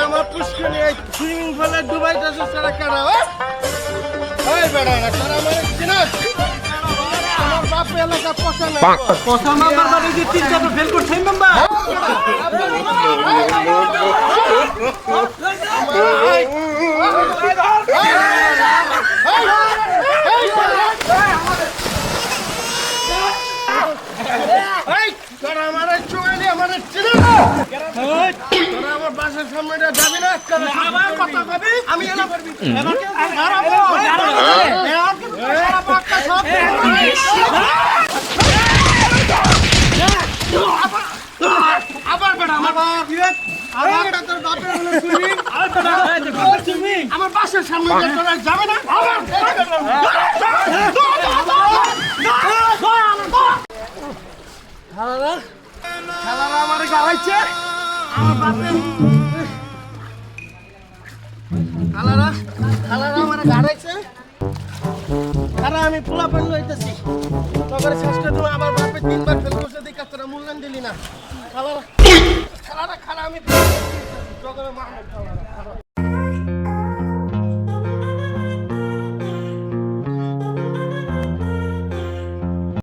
আমার পুষ্করি সুইমিং পুলে ডুবাইতেছিস তারা কেন ওই বেড়া না তোরা আমার চিনাস যে তিন চারটা ফেল করছে মেম্বার আমার আবার বেটা আমার সুইমিং আমার বাসার সামনে যাবে না আমার গালাইছে আমার বাপের খালারা খালারা আমার গাড়াইছে খেলা, আমি পোলা পান লইতেছি তখন শেষটা তুমি আমার বাপে তিনবার ফেল করছে দেখে তোরা মূল্যায়ন দিলি না। খালারা খালারা, খালা, আমি তখন মাহমুদ